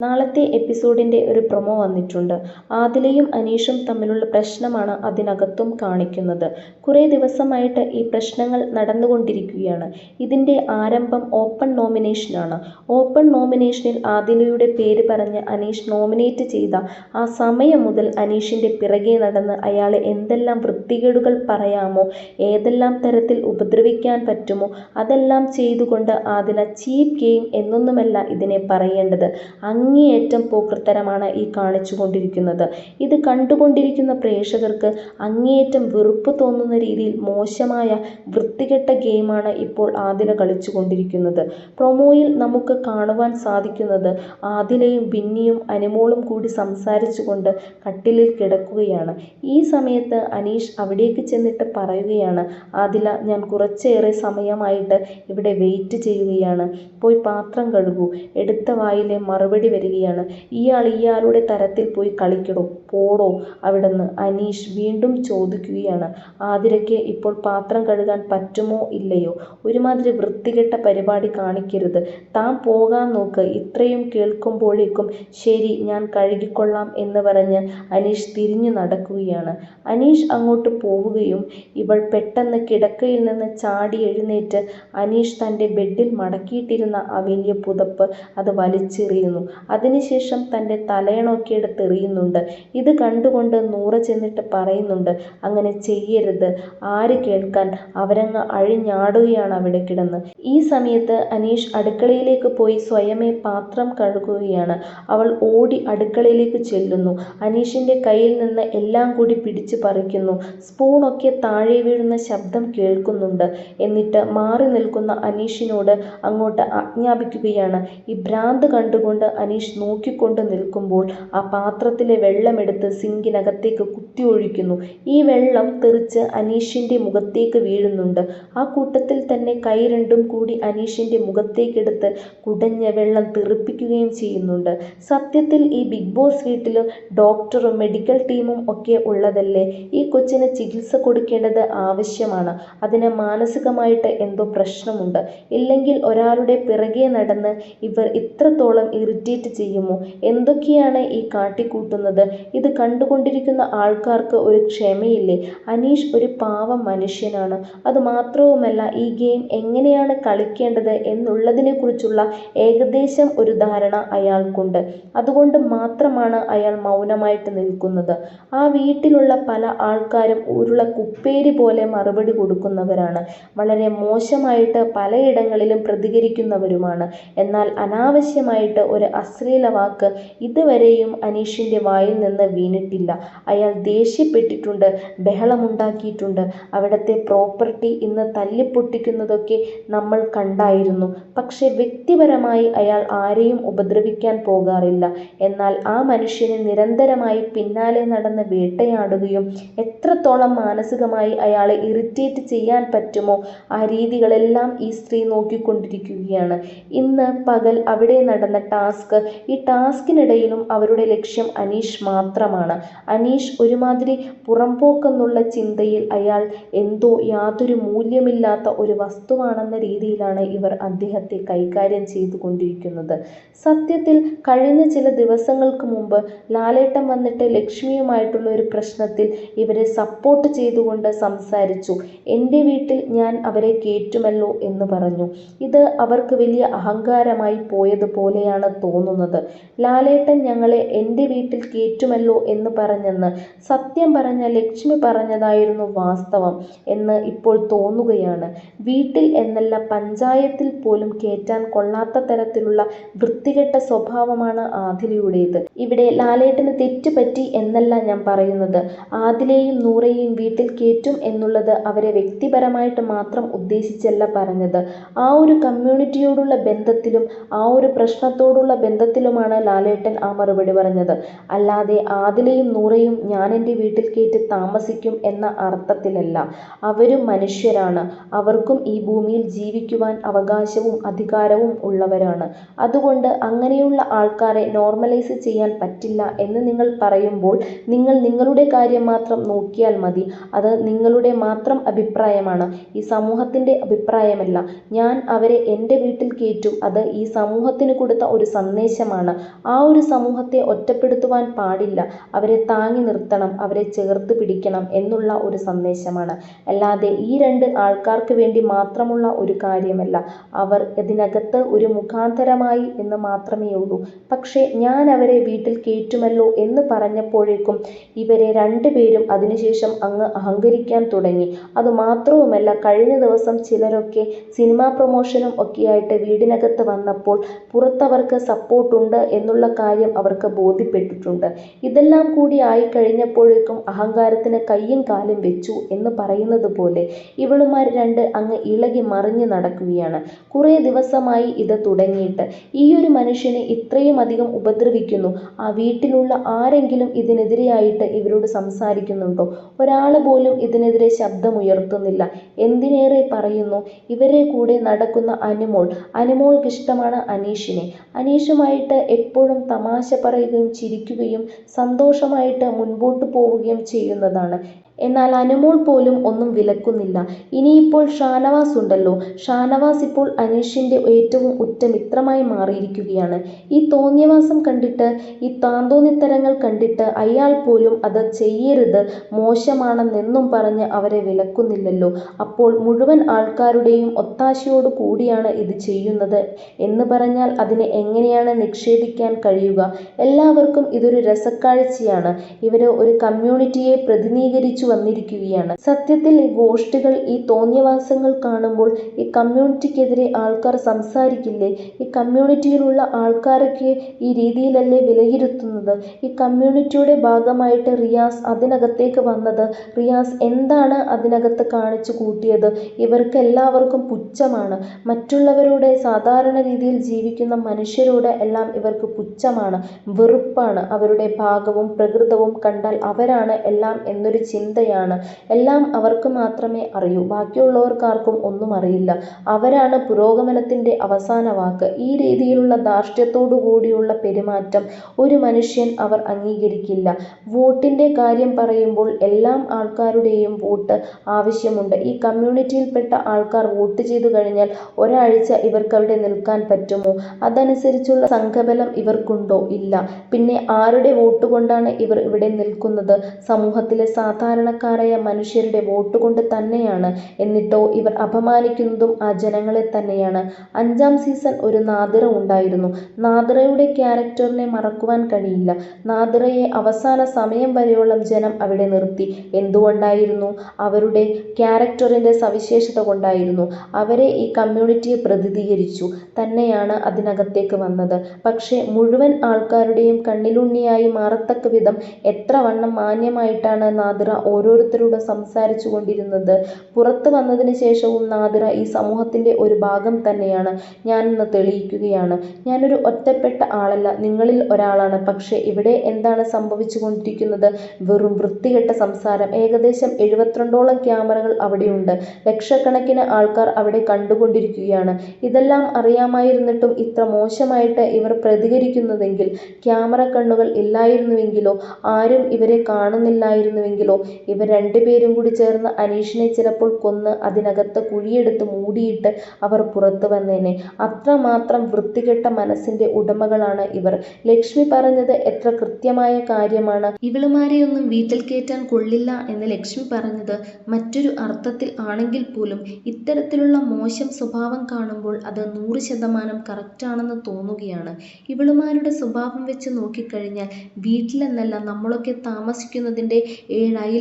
നാളത്തെ എപ്പിസോഡിന്റെ ഒരു പ്രൊമോ വന്നിട്ടുണ്ട്. ആദിലയും അനീഷും തമ്മിലുള്ള പ്രശ്നമാണ് അതിനകത്തും കാണിക്കുന്നത്. കുറേ ദിവസമായിട്ട് ഈ പ്രശ്നങ്ങൾ നടന്നുകൊണ്ടിരിക്കുകയാണ്. ഇതിന്റെ ആരംഭം ഓപ്പൺ നോമിനേഷനാണ്. ഓപ്പൺ നോമിനേഷനിൽ ആദിലയുടെ പേര് പറഞ്ഞ് അനീഷ് നോമിനേറ്റ് ചെയ്ത ആ സമയം മുതൽ അനീഷിന്റെ പിറകെ നടന്ന് അയാളെ എന്തെല്ലാം വൃത്തികേടുകൾ പറയാമോ ഏതെല്ലാം തരത്തിൽ ഉപദ്രവിക്കാൻ പറ്റുമോ അതെല്ലാം ചെയ്തുകൊണ്ട് ആദില ചീപ്പ് ഗെയിം എന്നൊന്നുമല്ല ഇതിനെ പറയേണ്ടത്. അങ്ങേയറ്റം പോക്കൃത്തരമാണ് ഈ കാണിച്ചുകൊണ്ടിരിക്കുന്നത്. ഇത് കണ്ടുകൊണ്ടിരിക്കുന്ന പ്രേക്ഷകർക്ക് അങ്ങേയറ്റം വെറുപ്പ് തോന്നുന്ന രീതിയിൽ മോശമായ വൃത്തികെട്ട ഗെയിമാണ് ഇപ്പോൾ ആദില കളിച്ചുകൊണ്ടിരിക്കുന്നത്. പ്രൊമോയിൽ നമുക്ക് കാണുവാൻ സാധിക്കുന്നത് ആദിലയും ബിന്നിയും അനുമോളും കൂടി സംസാരിച്ചുകൊണ്ട് കട്ടിലിൽ കിടക്കുകയാണ്. ഈ സമയത്ത് അനീഷ് അവിടേക്ക് ചെന്നിട്ട് പറയുകയാണ് ആദില ഞാൻ കുറച്ചേറെ സമയമായിട്ട് ഇവിടെ വെയിറ്റ് ചെയ്യുകയാണ്. പോയി പാത്രം കഴുകൂ. എടുത്ത വായിലെ മറുപടി വരികയാണ് ഇയാൾ ഇയാളുടെ തരത്തിൽ പോയി കളിക്കടോ പോടോ അവിടുന്ന് അനീഷ് വീണ്ടും ചോദിക്കുകയാണ്. ആതിരയ്ക്ക് ഇപ്പോൾ പാത്രം കഴുകാൻ പറ്റുമോ ഇല്ലയോ? ഒരുമാതിരി വൃത്തികെട്ട പരിപാടി കാണിക്കരുത്. താൻ പോകാൻ നോക്ക്. ഇത്രയും കേൾക്കുമ്പോഴേക്കും ശരി ഞാൻ കഴുകിക്കൊള്ളാം എന്ന് പറഞ്ഞ് അനീഷ് തിരിഞ്ഞു നടക്കുകയാണ്. അനീഷ് അങ്ങോട്ട് പോവുകയും ഇവൾ പെട്ടെന്ന് കിടക്കയിൽ നിന്ന് ചാടി എഴുന്നേറ്റ് അനീഷ് തന്റെ ബെഡിൽ മടക്കിയിട്ടിരുന്ന ആ വലിയ പുതപ്പ് അത് വലിച്ചെറിയുന്നു. അതിനുശേഷം തന്റെ തലയണൊക്കെ എടുത്ത് എറിയുന്നുണ്ട്. ഇത് കണ്ടുകൊണ്ട് നൂറ ചെന്നിട്ട് പറയുന്നുണ്ട് അങ്ങനെ ചെയ്യരുത്. ആര് കേൾക്കാൻ? അവരങ്ങ് അഴിഞ്ഞാടുകയാണ് അവിടെ കിടന്ന്. ഈ സമയത്ത് അനീഷ് അടുക്കളയിലേക്ക് പോയി സ്വയമേ പാത്രം കഴുകുകയാണ്. അവൾ ഓടി അടുക്കളയിലേക്ക് ചെല്ലുന്നു. അനീഷിന്റെ കയ്യിൽ നിന്ന് എല്ലാം കൂടി പിടിച്ചു പറിക്കുന്നു. സ്പൂണൊക്കെ താഴെ വീഴുന്ന ശബ്ദം കേൾക്കുന്നുണ്ട്. എന്നിട്ട് മാറി നിൽക്കുന്ന അനീഷിനോട് അങ്ങോട്ട് ആജ്ഞാപിക്കുകയാണ്. ഈ ഭ്രാന്ത് കണ്ടുകൊണ്ട് അനീഷ് നോക്കിക്കൊണ്ട് നിൽക്കുമ്പോൾ ആ പാത്രത്തിലെ വെള്ളമെടുത്ത് സിങ്കിനകത്തേക്ക് കുത്തി ഒഴിക്കുന്നു. ഈ വെള്ളം തെറിച്ച് അനീഷിന്റെ മുഖത്തേക്ക് വീഴുന്നുണ്ട്. ആ കൂട്ടത്തിൽ തന്നെ കൈ രണ്ടും കൂടി അനീഷിന്റെ മുഖത്തേക്കെടുത്ത് കുടഞ്ഞ വെള്ളം തെറിപ്പിക്കുകയും ചെയ്യുന്നുണ്ട്. സത്യത്തിൽ ഈ ബിഗ് ബോസ് വീട്ടിൽ ഡോക്ടറും മെഡിക്കൽ ടീമും ഒക്കെ ഉള്ളതല്ലേ? ഈ കൊച്ചിന് ചികിത്സ കൊടുക്കേണ്ടത് ആവശ്യമാണ്. അതിന് മാനസികമായിട്ട് എന്തോ പ്രശ്നമുണ്ട്. ഇല്ലെങ്കിൽ ഒരാളുടെ പിറകെ നടന്ന് ഇവർ ഇത്രത്തോളം ഇറിറ്റേറ്റ് ചെയ്യുമോ? എന്തൊക്കെയാണ് ഈ കാട്ടിക്കൂട്ടുന്നത്? ഇത് കണ്ടുകൊണ്ടിരിക്കുന്ന ആൾക്കാർക്ക് ഒരു ക്ഷമയില്ലേ? അനീഷ് ഒരു പാവം മനുഷ്യനാണ്. അതുമാത്രവുമല്ല ഈ ഗെയിം എങ്ങനെയാണ് കളിക്കേണ്ടത് എന്നുള്ളതിനെക്കുറിച്ചുള്ള ഏകദേശം ഒരു ധാരണ അയാൾക്കുണ്ട്. അതുകൊണ്ട് മാത്രമാണ് അയാൾ മൗനമായിട്ട് നിൽക്കുന്നത്. ആ വീട്ടിലുള്ള പല ആൾക്കാരും ഉരുള കുപ്പേരി പോലെ മറുപടി കൊടുക്കുന്നവരാണ്. വളരെ മോശമായിട്ട് പലയിടങ്ങളിലും പ്രതികരിക്കുന്നവരുമാണ്. എന്നാൽ അനാവശ്യമായിട്ട് ഒരു അശ്ലീല വാക്ക് ഇതുവരെയും അനീഷിന്റെ വായിൽ നിന്ന് വീണിട്ടില്ല. അയാൾ ദേഷ്യപ്പെട്ടിട്ടുണ്ട് ബഹളമുണ്ടാക്കിയിട്ടുണ്ട്. അവിടുത്തെ പ്രോപ്പർട്ടി ഇന്ന് തല്ലിപ്പൊട്ടിക്കുന്നതൊക്കെ നമ്മൾ കണ്ടായിരുന്നു. പക്ഷെ വ്യക്തിപരമായി അയാൾ ആരെയും ഉപദ്രവിക്കാൻ പോകാറില്ല. എന്നാൽ ആ മനുഷ്യനെ നിരന്തരമായി പിന്നാലെ നടന്ന് വേട്ടയാടുകയും എത്രത്തോളം മാനസികമായി അയാളെ ഇറിറ്റേറ്റ് ചെയ്യാൻ പറ്റുമോ ആ രീതികളെല്ലാം ഈ സ്ത്രീ നോക്കിക്കൊണ്ടിരിക്കുകയാണ്. ഇന്ന് പകൽ അവിടെ നടന്ന ടാസ്ക് ഈ ടാസ്കിനിടയിലും അവരുടെ ലക്ഷ്യം അനീഷ് മാത്രമാണ്. അനീഷ് ഒരുമാതിരി പുറംപോക്കെന്നുള്ള ചിന്തയിൽ അയാൾ എന്തോ യാതൊരു മൂല്യമില്ലാത്ത ഒരു വസ്തുവാണെന്ന രീതിയിലാണ് ഇവർ അദ്ദേഹത്തെ കൈകാര്യം ചെയ്തുകൊണ്ടിരിക്കുന്നത്. സത്യത്തിൽ കഴിഞ്ഞ ചില ദിവസങ്ങൾക്ക് മുമ്പ് ലാലേട്ടൻ വന്നിട്ട് ലക്ഷ്മിയുമായിട്ടുള്ള ഒരു പ്രശ്നത്തിൽ ഇവരെ സപ്പോർട്ട് ചെയ്തുകൊണ്ട് സംസാരിച്ചു. എന്റെ വീട്ടിൽ ഞാൻ അവരെ കേറ്റുമല്ലോ എന്ന് പറഞ്ഞു. ഇത് അവർക്ക് വലിയ അഹങ്കാരമായി പോയതുപോലെയാണ് തോന്നുന്നത്. ലാലേട്ടൻ ഞങ്ങളെ എന്റെ വീട്ടിൽ കയറ്റുമല്ലോ എന്ന് പറഞ്ഞെന്ന് സത്യം പറഞ്ഞ ലക്ഷ്മി പറഞ്ഞതായിരുന്നു വാസ്തവം എന്ന് ഇപ്പോൾ തോന്നുകയാണ്. വീട്ടിൽ എന്നല്ല പഞ്ചായത്തിൽ പോലും കയറ്റാൻ കൊള്ളാത്ത തരത്തിലുള്ള വൃത്തികെട്ട സ്വഭാവമാണ് ആദിലയുടേത്. ഇവിടെ ലാലേട്ടന് തെറ്റുപറ്റി എന്നല്ല ഞാൻ പറയുന്നത്. ആദിലയും നൂറയും വീട്ടിൽ കയറ്റും എന്നുള്ളത് അവരെ വ്യക്തിപരമായിട്ട് മാത്രം ഉദ്ദേശിച്ചല്ല പറഞ്ഞത്. ആ ഒരു കമ്മ്യൂണിറ്റിയോടുള്ള ബന്ധത്തിലും ആ ഒരു പ്രശ്നത്തോടുള്ള ബന്ധത്തിലുമാണ് ലാലേട്ടൻ ആ മറുപടി പറഞ്ഞത്. അല്ലാതെ ആദിലയും നൂറയും ഞാൻ എന്റെ വീട്ടിൽ കയറ്റി താമസിക്കും എന്ന അർത്ഥത്തിലല്ല. അവരും മനുഷ്യരാണ്. അവർക്കും ഈ ഭൂമിയിൽ ജീവിക്കുവാൻ അവകാശവും അധികാരവും ഉള്ളവരാണ്. അതുകൊണ്ട് അങ്ങനെയുള്ള ആൾക്കാരെ നോർമലൈസ് ചെയ്യാൻ പറ്റില്ല എന്ന് നിങ്ങൾ പറയുമ്പോൾ നിങ്ങൾ നിങ്ങളുടെ കാര്യം മാത്രം നോക്കിയാൽ മതി. അത് നിങ്ങളുടെ മാത്രം അഭിപ്രായമാണ്. ഈ സമൂഹത്തിന്റെ അഭിപ്രായമല്ല. ഞാൻ അവരെ എന്റെ വീട്ടിൽ കയറ്റും അത് ഈ സമൂഹത്തിന് കൊടുത്ത ഒരു സന്ദേശം സന്ദേശമാണ്. ആ ഒരു സമൂഹത്തെ ഒറ്റപ്പെടുത്തുവാൻ പാടില്ല, അവരെ താങ്ങി നിർത്തണം, അവരെ ചേർത്ത് പിടിക്കണം എന്നുള്ള ഒരു സന്ദേശമാണ്. അല്ലാതെ ഈ രണ്ട് ആൾക്കാർക്ക് വേണ്ടി മാത്രമുള്ള ഒരു കാര്യമല്ല. അവർ ഇതിനകത്ത് ഒരു മുഖാന്തരമായി എന്ന് മാത്രമേ ഉള്ളൂ പക്ഷേ ഞാൻ അവരെ വീട്ടിൽ കയറ്റുമല്ലോ എന്ന് പറഞ്ഞപ്പോഴേക്കും ഇവരെ രണ്ടുപേരും അതിനുശേഷം അങ്ങ് അഹങ്കരിക്കാൻ തുടങ്ങി. അതുമാത്രവുമല്ല കഴിഞ്ഞ ദിവസം ചിലരൊക്കെ സിനിമാ പ്രൊമോഷനും ഒക്കെയായിട്ട് വീടിനകത്ത് വന്നപ്പോൾ പുറത്തവർക്ക് സപ്പോർട്ടുണ്ട് എന്നുള്ള കാര്യം അവർക്ക് ബോധ്യപ്പെട്ടിട്ടുണ്ട്. ഇതെല്ലാം കൂടി ആയി കഴിഞ്ഞപ്പോഴേക്കും അഹങ്കാരത്തിന് കയ്യും കാലും വെച്ചു എന്ന് പറയുന്നത് പോലെ ഇവളുമാർ രണ്ട് അങ്ങ് ഇളകി മറിഞ്ഞു നടക്കുകയാണ്. കുറേ ദിവസമായി ഇത് തുടങ്ങിയിട്ട്. ഈ ഒരു മനുഷ്യനെ ഇത്രയും അധികം ഉപദ്രവിക്കുന്നു. ആ വീട്ടിലുള്ള ആരെങ്കിലും ഇതിനെതിരെയായിട്ട് ഇവരോട് സംസാരിക്കുന്നുണ്ടോ? ഒരാൾ പോലും ഇതിനെതിരെ ശബ്ദമുയർത്തുന്നില്ല. എന്തിനേറെ പറയുന്നു ഇവരെ കൂടെ നടക്കുന്ന അനുമോൾ. അനുമോൾക്ക് ഇഷ്ടമാണ് അനീഷിനെ. അനീഷുമായിട്ട് എപ്പോഴും തമാശ പറയുകയും ചിരിക്കുകയും സന്തോഷമായിട്ട് മുൻപോട്ട് പോവുകയും ചെയ്യുന്നതാണ്. എന്നാൽ അനുമോൾ പോലും ഒന്നും വിലക്കുന്നില്ല. ഇനിയിപ്പോൾ ഷാനവാസ് ഉണ്ടല്ലോ, ഷാനവാസ് ഇപ്പോൾ അനീഷിന്റെ ഏറ്റവും ഉറ്റ മിത്രമായി മാറിയിരിക്കുകയാണ്. ഈ തോന്നിയവാസം കണ്ടിട്ട്, ഈ താന്തോന്നിത്തരങ്ങൾ കണ്ടിട്ട് അയാൾ പോലും അത് ചെയ്യരുത്, മോശമാണെന്നെന്നും പറഞ്ഞ് അവരെ വിലക്കുന്നില്ലല്ലോ. അപ്പോൾ മുഴുവൻ ആൾക്കാരുടെയും ഒത്താശയോട് കൂടിയാണ് ഇത് ചെയ്യുന്നത് എന്ന് പറഞ്ഞാൽ അതിനെ എങ്ങനെയാണ് നിക്ഷേപിക്കാൻ കഴിയുക? എല്ലാവർക്കും ഇതൊരു രസക്കാഴ്ചയാണ്. ഇവർ ഒരു കമ്മ്യൂണിറ്റിയെ പ്രതിനിധീകരിച്ചു വന്നിരിക്കുകയാണ്. സത്യത്തിൽ ഈ ഗോഷ്ഠികൾ ഈ തോന്നിയവാസങ്ങൾ കാണുമ്പോൾ ഈ കമ്മ്യൂണിറ്റിക്കെതിരെ ആൾക്കാർ സംസാരിക്കില്ലേ? ഈ കമ്മ്യൂണിറ്റിയിലുള്ള ആൾക്കാരൊക്കെ ഈ രീതിയിലല്ലേ വിലയിരുത്തുന്നത്? ഈ കമ്മ്യൂണിറ്റിയുടെ ഭാഗമായിട്ട് റിയാസ് അതിനകത്തേക്ക് വന്നത്, റിയാസ് എന്താണ് അതിനകത്ത് കാണിച്ചു കൂട്ടിയത്? ഇവർക്ക് എല്ലാവർക്കും പുച്ഛമാണ്. മറ്റുള്ളവരുടെ സാധാരണ രീതിയിൽ ജീവിക്കുന്ന മനുഷ്യരോട് എല്ലാം ഇവർക്ക് പുച്ഛമാണ്, വെറുപ്പാണ്. അവരുടെ ഭാഗവും പ്രകൃതവും കണ്ടാൽ അവരാണ് എല്ലാം എന്നൊരു ചിന്തയാണ്. എല്ലാം അവർക്ക് മാത്രമേ അറിയൂ, ബാക്കിയുള്ളവർക്കാർക്കും ഒന്നും അറിയില്ല. അവരാണ് പുരോഗമനത്തിന്റെ അവസാന വാക്ക്. ഈ രീതിയിലുള്ള ധാർഷ്ട്യത്തോടു കൂടിയുള്ള പെരുമാറ്റം ഒരു മനുഷ്യൻ അവർ അംഗീകരിക്കില്ല. വോട്ടിന്റെ കാര്യം പറയുമ്പോൾ എല്ലാം ആൾക്കാരുടെയും വോട്ട് ആവശ്യമുണ്ട്. ഈ കമ്മ്യൂണിറ്റിയിൽപ്പെട്ട ആൾക്കാർ വോട്ട് ചെയ്തു കഴിഞ്ഞാൽ ഒരാഴ്ച ഇവർക്കവിടെ നിൽക്കാൻ പറ്റുമോ? അതനുസരിച്ചുള്ള സംഘബലം ഇവർക്കുണ്ടോ? ഇല്ല. പിന്നെ ആരുടെ വോട്ട് കൊണ്ടാണ് ഇവർ ഇവിടെ നിൽക്കുന്നത്? സമൂഹത്തിലെ സാധാരണക്കാരായ മനുഷ്യരുടെ വോട്ട് കൊണ്ട് തന്നെയാണ്. എന്നിട്ടോ ഇവർ അപമാനിക്കുന്നതും ആ ജനങ്ങളെ തന്നെയാണ്. അഞ്ചാം സീസൺ ഒരു നാദിറ ഉണ്ടായിരുന്നു. നാദിറയുടെ ക്യാരക്ടറിനെ മറക്കുവാൻ കഴിയില്ല. നാദിറയെ അവസാന സമയം വരെയോളം ജനം അവിടെ നിർത്തി. എന്തുകൊണ്ടായിരുന്നു? അവരുടെ ക്യാരക്ടറിന്റെ സവിശേഷത കൊണ്ടായിരുന്നു. അവരെ ഈ കമ്മ്യൂണിറ്റിയെ പ്രതിനിധീകരിച്ചു തന്നെയാണ് അതിനകത്തേക്ക് വന്നത്. പക്ഷേ മുഴുവൻ ആൾക്കാരുടെയും കണ്ണിലുണ്ണിയായി മാറത്തക്ക വിധം എത്ര വണ്ണം മാന്യമായിട്ടാണ് നാദിറ ഓരോരുത്തരോടും സംസാരിച്ചു കൊണ്ടിരുന്നത്. പുറത്ത് വന്നതിന് ശേഷവും നാദിറ ഈ സമൂഹത്തിന്റെ ഒരു ഭാഗം തന്നെയാണ്. ഞാനിന്ന് തെളിയിക്കുകയാണ്. ഞാനൊരു ഒറ്റപ്പെട്ട ആളല്ല, നിങ്ങളിൽ ഒരാളാണ്. പക്ഷേ ഇവിടെ എന്താണ് സംഭവിച്ചു കൊണ്ടിരിക്കുന്നത്? വെറും വൃത്തികെട്ട സംസാരം. ഏകദേശം എഴുപത്തിരണ്ടോളം ക്യാമറകൾ അവിടെയുണ്ട്. ലക്ഷക്കണക്കിന് ആൾക്കാർ അവിടെ കണ്ടുകൊണ്ടിരിക്കുകയാണ്. ഇതെല്ലാം അറിയാമായിരുന്നിട്ടും ഇത്ര മോശമായിട്ട് ഇവർ പ്രതികരിക്കുന്നതെങ്കിൽ, ക്യാമറ കണ്ണുകൾ ഇല്ലായിരുന്നുവെങ്കിലോ, ആരും ഇവരെ കാണുന്നില്ലായിരുന്നുവെങ്കിലോ, ഇവർ രണ്ടുപേരും കൂടി ചേർന്ന് അനീഷിനെ ചിലപ്പോൾ കൊന്ന് അതിനകത്ത് കുഴിയെടുത്ത് മൂടിയിട്ട് അവർ പുറത്ത് വന്നേനെ. അത്രമാത്രം വൃത്തികെട്ട മനസ്സിന്റെ ഉടമകളാണ് ഇവർ. ലക്ഷ്മി പറഞ്ഞത് എത്ര കൃത്യമായ കാര്യമാണ്. ഇവളുമാരെയൊന്നും വീട്ടിൽ കയറ്റാൻ കൊള്ളില്ല എന്ന് ലക്ഷ്മി പറഞ്ഞത് മറ്റൊരു അർത്ഥത്തിൽ ആണെങ്കിൽ പോലും ഇത്തരത്തിലുള്ള മോശം സ്വഭാവം കാണുമ്പോൾ അത് നൂറ് ശതമാനം കറക്റ്റാണെന്ന് തോന്നുകയാണ്. ഇവളുമാരുടെ സ്വഭാവം വെച്ച് നോക്കിക്കഴിഞ്ഞാൽ വീട്ടിലെന്നല്ല നമ്മളൊക്കെ താമസിക്കുന്നതിന്റെ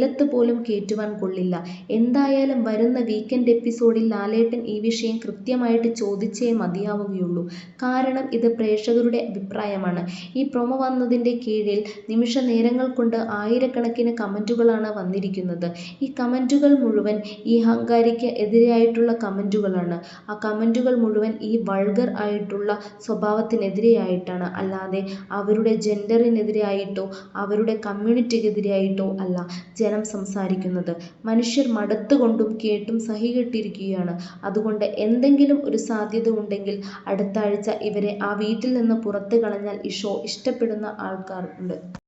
ഏഴയലത്ത് പോലും കേറ്റുവാൻ കൊള്ളില്ല. എന്തായാലും വരുന്ന വീക്കെൻഡ് എപ്പിസോഡിൽ ലാലേട്ടൻ ഈ വിഷയം കൃത്യമായിട്ട് ചോദിച്ചേ മതിയാവുകയുള്ളൂ. കാരണം ഇത് പ്രേക്ഷകരുടെ അഭിപ്രായമാണ്. ഈ പ്രൊമോ വന്നതിന്റെ കീഴിൽ നിമിഷ നേരങ്ങൾ കൊണ്ട് ആയിരക്കണക്കിന് കമന്റുകളാണ് വന്നിരിക്കുന്നത്. ഈ കമന്റുകൾ മുഴുവൻ ഈ അഹങ്കാരിക്ക് എതിരായിട്ടുള്ള കമന്റുകളാണ് ആ കമന്റുകൾ മുഴുവൻ ഈ വൾഗർ ആയിട്ടുള്ള സ്വഭാവത്തിനെതിരെയായിട്ടാണ് അല്ലാതെ അവരുടെ ജെൻഡറിനെതിരെയായിട്ടോ അവരുടെ കമ്മ്യൂണിറ്റിക്കെതിരായിട്ടോ അല്ല ജനം സംസാരിക്കുന്നത്. മനുഷ്യർ മടുത്തുകൊണ്ടും കേട്ടും സഹികെട്ടിരിക്കുകയാണ്. അതുകൊണ്ട് എന്തെങ്കിലും ഒരു സാധ്യത ഉണ്ടെങ്കിൽ അടുത്താഴ്ച ഇവരെ ആ വീട്ടിൽ നിന്ന് പുറത്തു കളഞ്ഞാൽ ഈ ഷോ ഇഷ്ടപ്പെടുന്ന ആൾക്കാർ ഉണ്ട്.